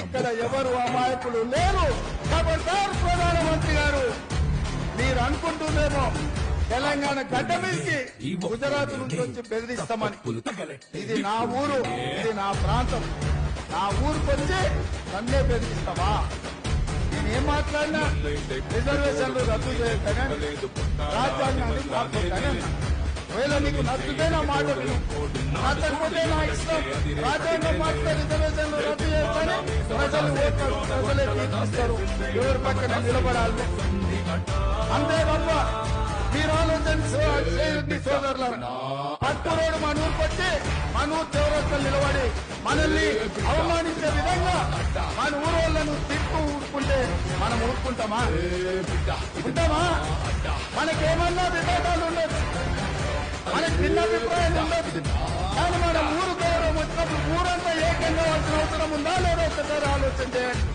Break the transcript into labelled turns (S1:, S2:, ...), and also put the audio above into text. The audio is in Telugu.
S1: ఇక్కడ ఎవరు అమాయకులు లేరు. ఖబర్దార్ ప్రధానమంత్రి గారు మీరు అనుకుంటుందేమో తెలంగాణ గడ్డ మీదకి గుజరాత్ నుంచి వచ్చి బెదిరిస్తామని. ఇది నా ఊరు ఇది నా ప్రాంతం. నా ఊరికి వచ్చి నన్నే బెదిరిస్తావా? నేనేం మాట్లాడినా రిజర్వేషన్లు రద్దు చేయొద్దనే రాజ్యాంగాన్ని మార్చొద్దనే ఒకవేళ నీకు నచ్చితే నా మాట నచ్చకపోతే నా ఇష్టం. రాజ్యాంగం మార్చితే రిజర్వేషన్లు ప్రజలు ఓట్లు ప్రజలే తీర్పిస్తారు ఎవరి పక్కన నిలబడాలి అంతే తప్ప మీరు ఆలోచించి సోదరుల పట్టు రోడ్డు మన ఊరికి పట్టి మన ఊరు చౌరస్తలు నిలబడి మనల్ని అవమానించే విధంగా మన ఊరు వాళ్ళను తిట్టు ఊరుకుంటే మనం ఊరుకుంటామా ఉంటామా మనకేమన్నా విభేదాలు ఉండొచ్చు. మనకి భిన్న there.